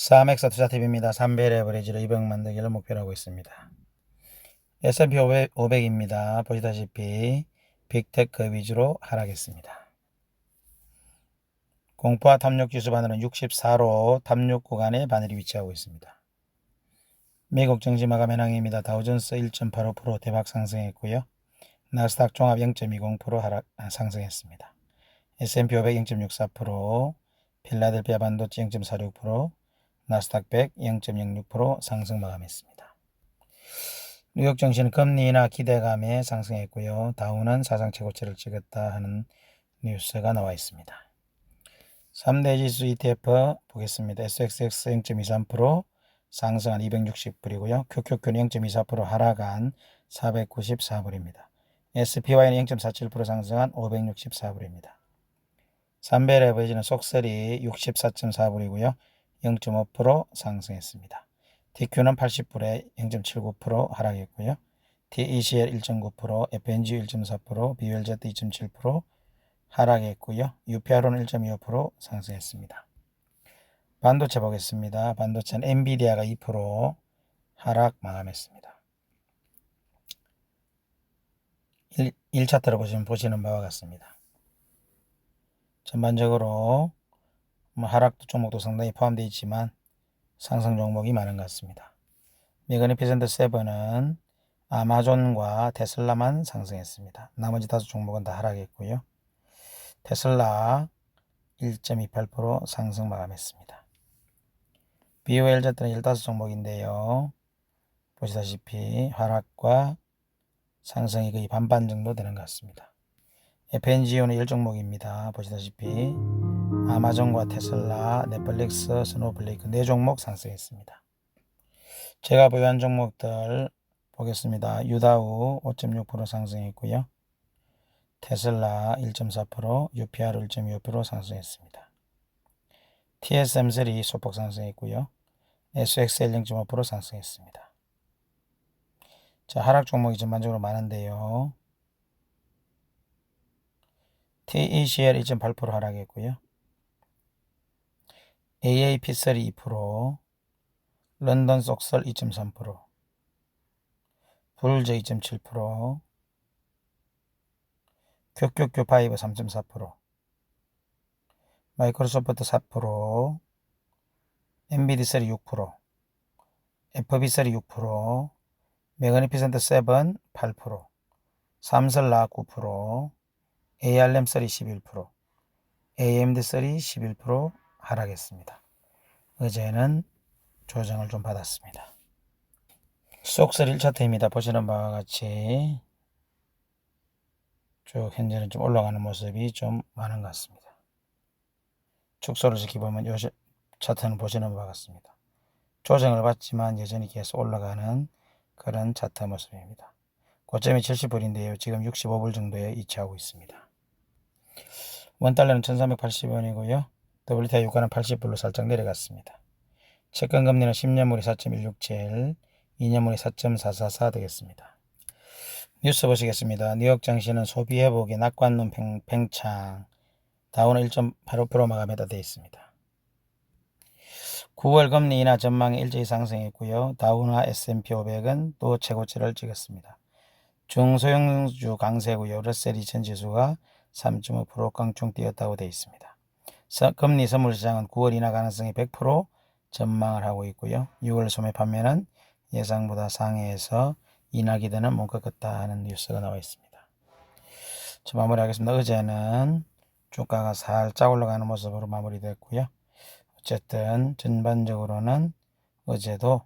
사맥사 투자TV입니다. 3배 레버리지로 200 만들기를 목표로 하고 있습니다. S&P 500, 입니다 보시다시피 빅테크 위주로 하락했습니다. 공포와 탐욕 지수 바늘은 64로 탐욕 구간에 바늘이 위치하고 있습니다. 미국 증시 마감 현황입니다. 다우존스 1.85% 대박 상승했고요. 나스닥 종합 0.20% 하락 아, 상승했습니다. S&P 500 0.64%, 필라델피아 반도체 0.46%, 나스닥 100 0.06% 상승 마감했습니다. 뉴욕 증시는 금리 인하 기대감에 상승했고요. 다우는 사상 최고치를 찍었다 하는 뉴스가 나와 있습니다. 3대 지수 ETF 보겠습니다. SXX 0.23% 상승한 260불이고요. QQQ는 0.24% 하락한 494불입니다. SPY는 0.47% 상승한 564불입니다. 3배 레버리지는 속설이 64.4불이고요. 0.5% 상승했습니다. TQ는 80불에 0.79% 하락했고요. TECL 1.9%, FNG 1.4%, BLZ 2.7% 하락했고요. UPRO는 1.25% 상승했습니다. 반도체 보겠습니다. 반도체는 엔비디아가 2% 하락 마감했습니다. 1, 1차트로 보시면 보시는 바와 같습니다. 전반적으로 뭐 하락 종목도 상당히 포함되어 있지만 상승 종목이 많은 것 같습니다. 미그니피센트 세븐은 아마존과 테슬라만 상승했습니다. 나머지 다수 종목은 다 하락했고요. 테슬라 1.28% 상승 마감했습니다. BOLZ는 15 종목인데요. 보시다시피 하락과 상승이 거의 반반 정도 되는 것 같습니다. FNGO는 1종목입니다. 보시다시피 아마존과 테슬라, 넷플릭스, 스노블레이크 4종목 상승했습니다. 제가 보유한 종목들 보겠습니다. 유다우 5.6% 상승했고요. 테슬라 1.4%, UPR 1.25% 상승했습니다. TSM3 소폭 상승했고요. SXL 0.5% 상승했습니다. 자, 하락 종목이 전반적으로 많은데요. TECL 2.8% 하락했고요. AAP3 2%, 런던 속설 2.3%, 불저 2.7%, 큐큐큐 파이브 3.4%, 마이크로소프트 4%, 엔비디3 6%, FB3 6%, 메가니피센트 7 8%, 삼설라 9%, ARM3 11%, AMD3 11% 하락했습니다. 어제는 조정을 좀 받았습니다. 속설 1차트입니다. 보시는 바와 같이 쭉 현재는 좀 올라가는 모습이 좀 많은 것 같습니다. 축소를 지켜보면 요 차트는 보시는 바와 같습니다. 조정을 받지만 여전히 계속 올라가는 그런 차트 모습입니다. 고점이 70불인데요. 지금 65불 정도에 위치하고 있습니다. 원달러는 1380원이고요. WTI 유가는 80불로 살짝 내려갔습니다. 채권 금리는 10년물이 4.167, 2년물이 4.444 되겠습니다. 뉴스 보시겠습니다. 뉴욕 장시는 소비 회복에 낙관론 팽, 팽창, 다우는 1.85% 마감에다 되어 있습니다. 9월 금리 인하 전망이 일제히 상승했고요. 다우나 S&P 500은 또 최고치를 찍었습니다. 중소형주 강세고요. 러셀 2000 지수가 3.5% 깡총 뛰었다고 되어 있습니다. 금리 선물 시장은 9월 인하 가능성이 100% 전망을 하고 있고요. 6월 소매 판매는 예상보다 상해해서 인하 기대는 못 꺾었다 하는 뉴스가 나와 있습니다. 자, 마무리하겠습니다. 어제는 주가가 살짝 올라가는 모습으로 마무리됐고요. 어쨌든 전반적으로는 어제도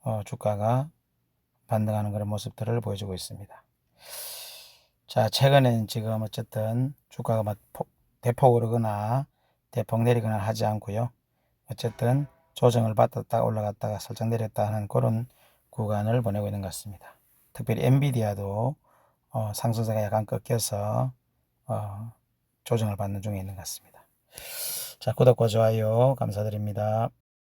어, 주가가 반등하는 그런 모습들을 보여주고 있습니다. 자, 최근엔 지금 어쨌든 주가가 막 대폭 오르거나 대폭 내리거나 하지 않고요. 어쨌든 조정을 받았다 올라갔다가 살짝 내렸다 하는 그런 구간을 보내고 있는 것 같습니다. 특별히 엔비디아도 어, 상승세가 약간 꺾여서 어, 조정을 받는 중에 있는 것 같습니다. 자, 구독과 좋아요 감사드립니다.